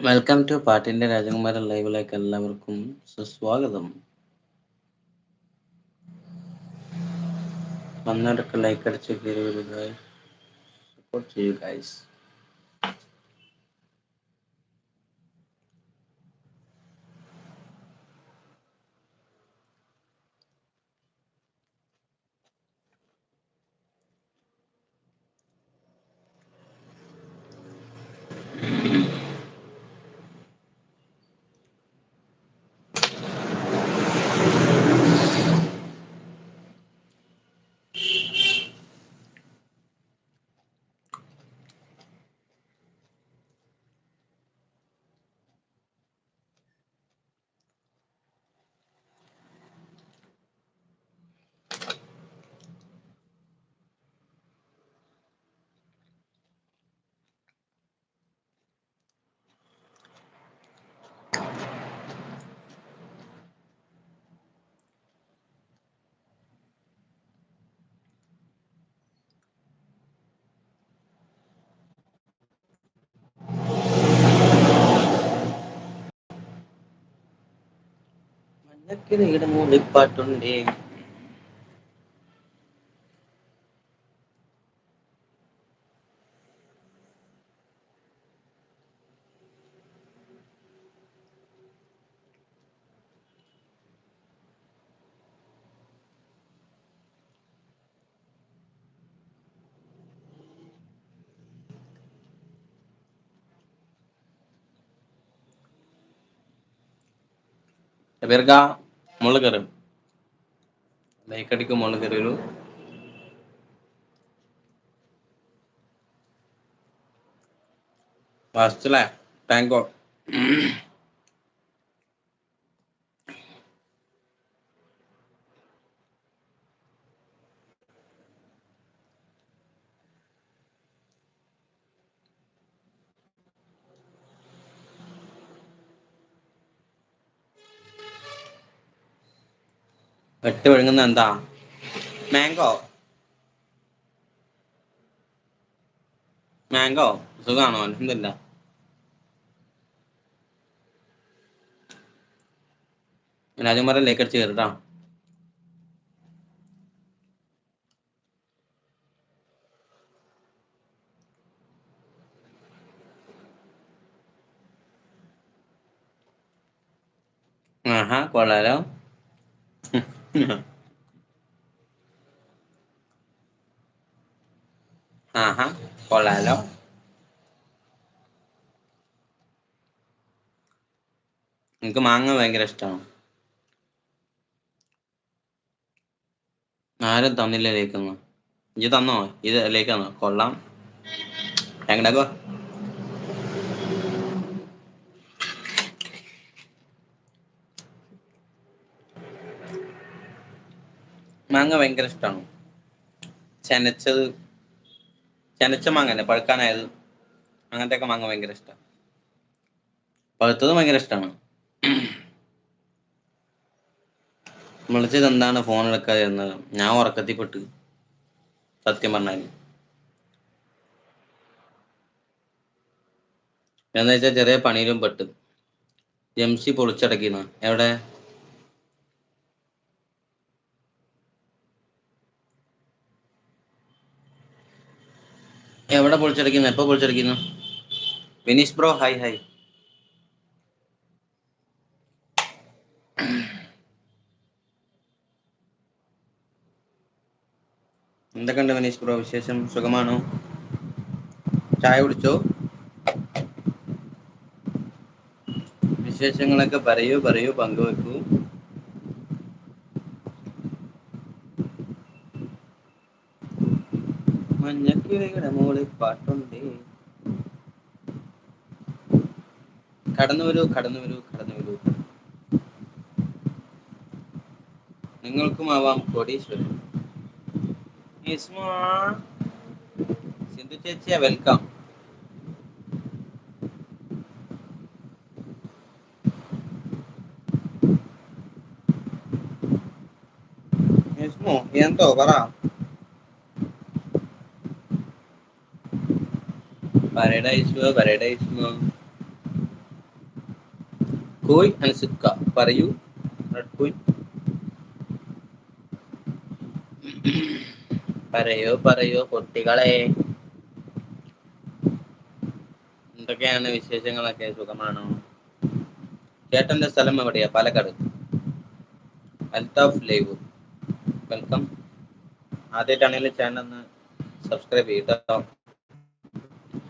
Welcome to പാട്ടിന്റെ രാജകുമാരൻ ലൈവിലേക്ക് എല്ലാവർക്കും സുസ്വാഗതം. വന്നവരൊക്കെ ലൈക്ക് അടിച്ച് കയറി വരിക സപ്പോർട്ട് ചെയ്യുക ഗൈസ് മഞ്ഞക്കിളിയുടെ മൂളിപ്പാട്ടുണ്ടേ പേർക്ക മുകളിൽ കയറും ലൈക്ക് അടിക്കും മുകളിൽ കയറി വെട്ട് വിഴുങ്ങുന്ന എന്താ? മാംഗോ മാംഗോ സുഖാണോ? അലഹമില്ല രാജകുമാരൻ ലേക്കടിച്ച് കയറിട്ടാ ആഹാ കൊള്ളാലോ. ആഹാ കൊള്ളാലോ എനിക്ക് മാങ്ങ ഭയങ്കര ഇഷ്ടമാണ് ആരും തന്നില്ല ലേക്കൊന്നും ഇജ്ജ് തന്നോ? ഇത് ലേക്കാന്നോ കൊള്ളാം. എങ്ങടാക്കോ മാങ്ങ ഭയങ്കര ഇഷ്ടമാണ് ചെനച്ചത് ചെനച്ച മാങ്ങ തന്നെ പഴുക്കാനായത്? അങ്ങനത്തെ ഒക്കെ മാങ്ങ ഭയങ്കര ഇഷ്ടമാണ് പഴുത്തത് ഭയങ്കര ഇഷ്ടമാണ് വിളിച്ചത് എന്താണ് ഫോൺ എടുക്കാതെ എന്ന് ഞാൻ ഉറക്കത്തിൽപ്പെട്ട് സത്യം പറഞ്ഞാൽ എന്താ വെച്ചാൽ ചെറിയ പണിയിലും പെട്ട്. ജംസി പൊളിച്ചടക്കിന്ന്. എവിടെ? എവിടെ പൊളിച്ചടക്കുന്നു? എപ്പോ പൊളിച്ചടക്കുന്നു? വിനീഷ് ബ്രോ ഹായ് ഹായ് എന്തൊക്കെയുണ്ട് വിനീഷ് ബ്രോ? വിശേഷം? സുഖമാണോ? ചായ കുടിച്ചോ? വിശേഷങ്ങളൊക്കെ പറയൂ പറയൂ പങ്കുവെക്കൂ. മഞ്ഞക്കിളിയുടെ മോളിൽ പാട്ടുണ്ട്. കടന്നു വരൂ കടന്നു വരൂ കടന്നു വരൂ നിങ്ങൾക്കും ആവാം കോടീശ്വരൻ സിന്ധു ചേച്ചിയെ വെൽക്കം എന്തോ പറ. പറയടാ ഇസ്മു കോയ് അനുസുക്ക പറയൂ. റെഡ് കോയ് പറയോ പറയോ കുട്ടികളെ. എന്തൊക്കെയാണ് വിശേഷങ്ങളൊക്കെ? സുഖമാണോ? ചേട്ടന്റെ സ്ഥലം എവിടെയാ? പാലക്കാട്. അൽത്താഫ് ലൈവ്. വെൽക്കം. ആദ്യമായിട്ടാണെങ്കിലും ചാനൽ ഒന്ന് സബ്സ്ക്രൈബ് ചെയ്യട്ടോ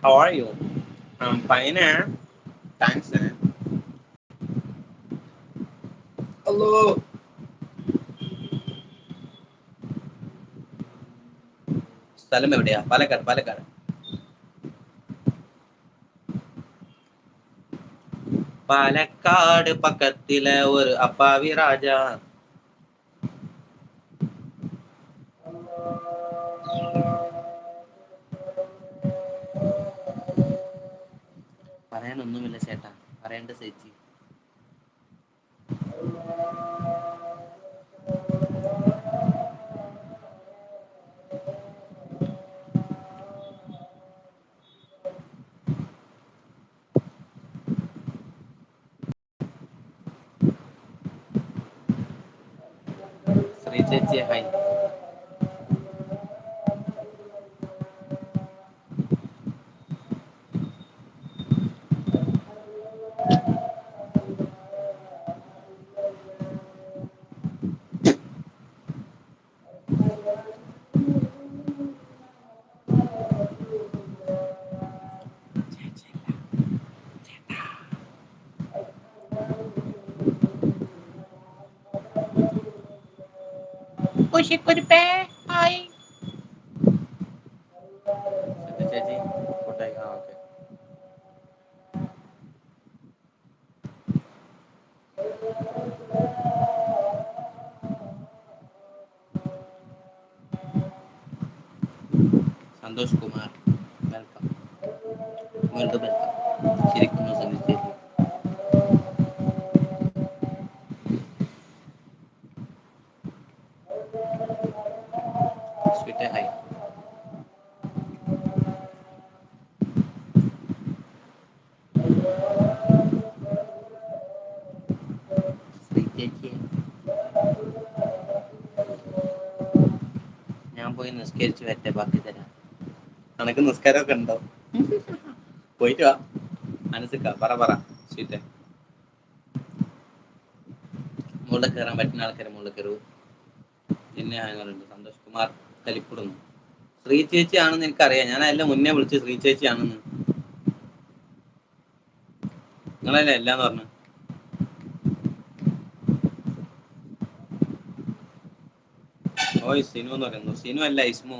how are you I am fine thanks അല്ലോ സ്ഥലം എവിടെയാ പാലക്കാട് പാലക്കാട് പാലക്കാട് പക്കത്തിലെ ഒരു അപ്പാവി രാജ പറയാനൊന്നുമില്ല ചേട്ടാ പറയേണ്ട ചേച്ചി ശ്രീ ചേച്ചി ഹായ് കുശിക്കുരുപ്പേ ഹായ് ശ്രീ ചേച്ചി ഫുഡായി ആ ഓക്കെ സന്തോഷ് കുമാർ വെൽക്കം ശ്രീ ചേച്ചി ഞാൻ പോയി നിസ്കരിച്ചു വരട്ടെ ബാക്കി തരാം. നിനക്ക് നിസ്കാരമൊക്കെ ഉണ്ടോ? പോയിട്ട് വാ. മനസ്സിക്ക പറ പറ സീറ്റ് മുകളിൽ കയറാൻ പറ്റുന്ന ആൾക്കാരെ മുകളിൽ കയറൂ. എന്നെ ആയതുകൊണ്ട് സന്തോഷ് കുമാർ കലിപ്പുടുന്നു ശ്രീ ചേച്ചി ആണെന്ന് എനിക്കറിയാം. ഞാൻ എല്ലാം മുന്നേ വിളിച്ച് ശ്രീ ചേച്ചി ആണെന്ന് നിങ്ങളല്ലേ എല്ലാന്ന് പറഞ്ഞു? ഓയ് സിനു എന്ന് പറയുന്നു. സിനു അല്ല ഇസ്മു.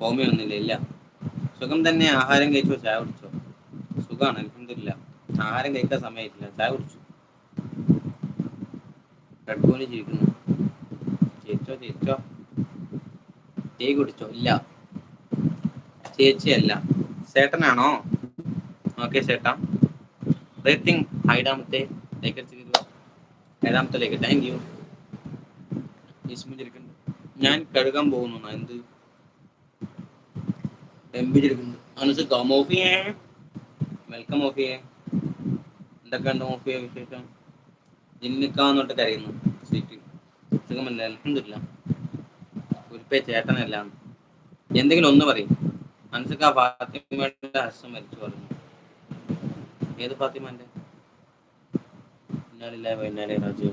ഹോമിയോ ഒന്നുമില്ല ഇല്ല. സുഖം തന്നെ ആഹാരം കഴിച്ചോ ചായ കുടിച്ചോ? സുഖമാണ് അലഹമില്ല ആഹാരം കഴിക്കാൻ സമയമില്ല ചായ കുടിച്ചു. റെഡ് ജീവിക്കുന്നു. ചേച്ചോ ചേച്ചോ? ടീ കുടിച്ചോ? ഇല്ല. ചേച്ചിയല്ല ചേട്ടനാണോ? ഓക്കെ ചേട്ടാ. റേറ്റിംഗ് ഐഡാമത്തെ ലൈക്ക് അടിച്ചിരുന്നു ഏഴാമത്തെ ലേക്ക് താങ്ക് യു വിസ്മിച്ചിരിക്കുന്നു ഞാൻ കഴുകാൻ പോകുന്നു എന്ത്? എംപിച്ചിരിക്കുന്നു അനുസരിച്ചോ മോഫിയെ വെൽക്കം വിശേഷം? ജിന്നിക്കാന്നോട്ട് കരയുന്നു. സീറ്റ് സുഖമല്ല അലഹമില്ല ചേട്ടനല്ല എന്തെങ്കിലും ഒന്ന് പറയും. ആ ഫാത്തിമയുടെ അസം മരിച്ചു പറഞ്ഞു. ഏത് ഫാത്തിമന്റെ? പിന്നാലില്ല പിന്നാലെ രാജു?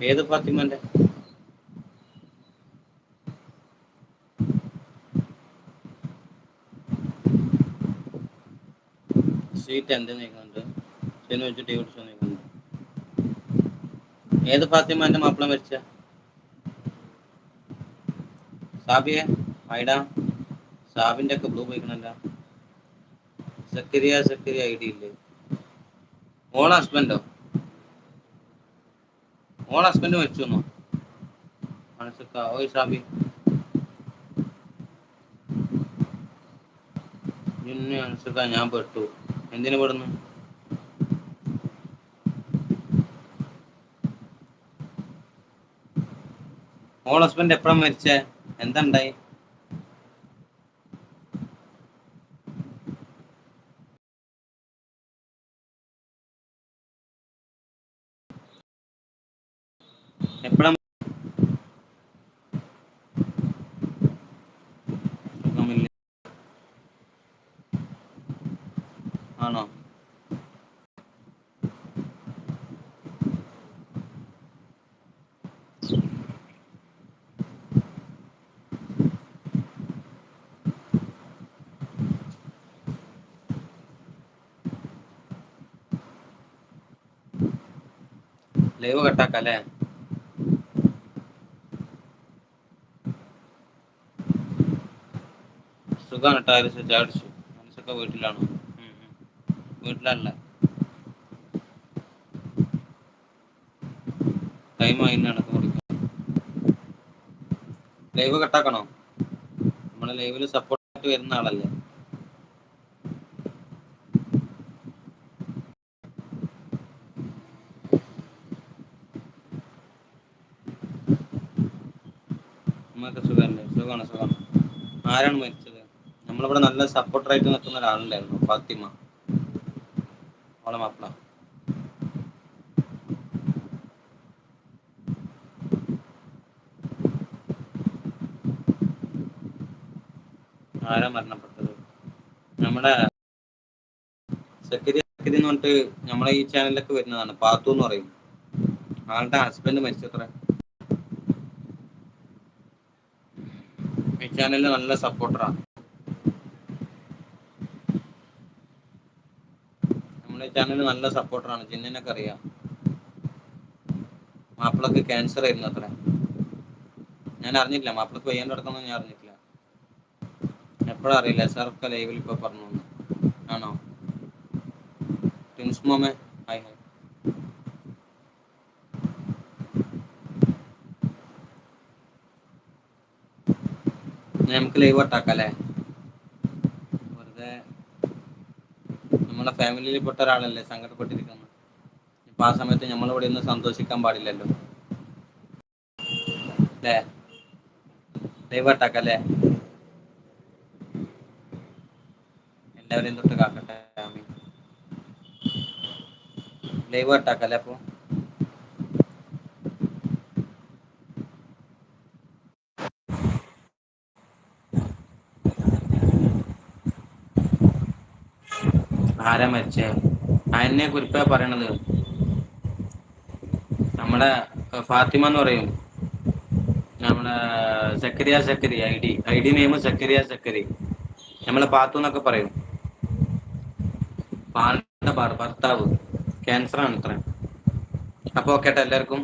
ഏത് ഫാത്തിമന്റെ സീറ്റ് എന്ത് നീക്കുന്നുണ്ട് ഇതിന് വെച്ച് ടീ കുടിച്ചോ നീക്കുന്നുണ്ട് ഏത് ഫാത്തിമാന്റെ മാപ്പിള മരിച്ച? സാബിയെ? ഹൈഡാ സാബിന്റെ ഒക്കെ ബ്ലൂ പോയിക്കണല്ല. സക്കരിയ സക്കരിയ ഐ ഡി ഇല്ലേ? ഓള ഹസ്ബൻഡോ ഓള ഹസ്ബൻഡ് മരിച്ചു മനസ്സിക്ക ഓയ് സാബി. ഇന്ന് ഞാൻ പെട്ടു. എന്തിനു പെടുന്നു? ഓൾ ഹസ്ബൻഡ് എപ്പോഴാ മരിച്ചേ? എന്താ ഉണ്ടായി എപ്പഴാ സുഖമില്ല ആണോ? ലൈവ് കട്ടാക്കല്ലേ? സുഖാണ് ട്ടോ ചായ കുടിച്ചു. മനസൊക്കെ വീട്ടിലാണ്? ഉം ഉം വീട്ടിലാള്ളെ ടൈം ആയിന്ന് എനക്ക് കുടിക്കാൻ ലൈവ് കട്ടാക്കണോ നമ്മളെ ലൈവിൽ സപ്പോർട്ടായിട്ട് വരുന്ന ആളല്ലേ? ഉമ്മക്കെ സുഖല്ലേ? സുഖാണ് സുഖാണ്. ആരാണ് മരിച്ചത്? നമ്മളിവിടെ നല്ല സപ്പോർട്ടറായിട്ട് നിൽക്കുന്ന ഒരാളുണ്ടായിരുന്നു ഫാത്തിമ. ഓളെ മാപ്പള ആരാ മരണപ്പെട്ടത്? നമ്മുടെ സക്കറിയ സക്കരി എന്ന് പറഞ്ഞിട്ട് നമ്മളെ ഈ ചാനലിലൊക്കെ വരുന്നതാണ്. പാത്തു എന്ന് പറയും. ആളുടെ ഹസ്ബൻഡ് മരിച്ചത്ര ഈ ചാനലിൽ നല്ല സപ്പോർട്ടറാ നമ്മുടെ ചാനൽ നല്ല സപ്പോർട്ടറാണ് ജിന്നിനൊക്കെ അറിയാം. മാപ്പിളക്ക് ക്യാൻസർ ആയിരുന്നു അത്ര. ഞാൻ അറിഞ്ഞില്ല മാപ്പിളക്ക് വയ്യാണ്ട് കിടക്കുന്നൊന്നും ഞാൻ അറിഞ്ഞിട്ടില്ല. എപ്പോഴാ അറിയില്ല. സാർക്ക് ലൈവിൽ ഇപ്പൊ പറഞ്ഞു. ആണോ? ടിൻസ് മോമെ ഹായ് ഹായ് നമുക്ക് ലൈവ് കട്ടാക്കല്ലേ വെറുതെ നമ്മളെ ഫാമിലിയിൽ പെട്ട ഒരാളല്ലേ സങ്കടപ്പെട്ടിരിക്കുന്നത്? ഇപ്പൊ ആ സമയത്ത് നമ്മൾ ഇവിടെ ഒന്ന് സന്തോഷിക്കാൻ പാടില്ലല്ലോ. അല്ലേ ലൈവ് കട്ടാക്കല്ലേ എല്ലാവരെയും തൊട്ട് കാക്കട്ടെ ദൈവട്ടാക്കല്ലേ ലൈവ് ആരാ മരിച്ചേ അതിനെ കുറിപ്പാ പറയണത്. നമ്മുടെ ഫാത്തിമ എന്ന് പറയും. നമ്മുടെ Zakariya Zakari I D I D name Zakariya Zakari. നമ്മളെ പാത്തു എന്നൊക്കെ പറയും. ആളുടെ ഭർത്താവ്. ക്യാൻസർ ആണ് അത്ര അപ്പൊ ഓക്കേട്ടെ എല്ലാവർക്കും.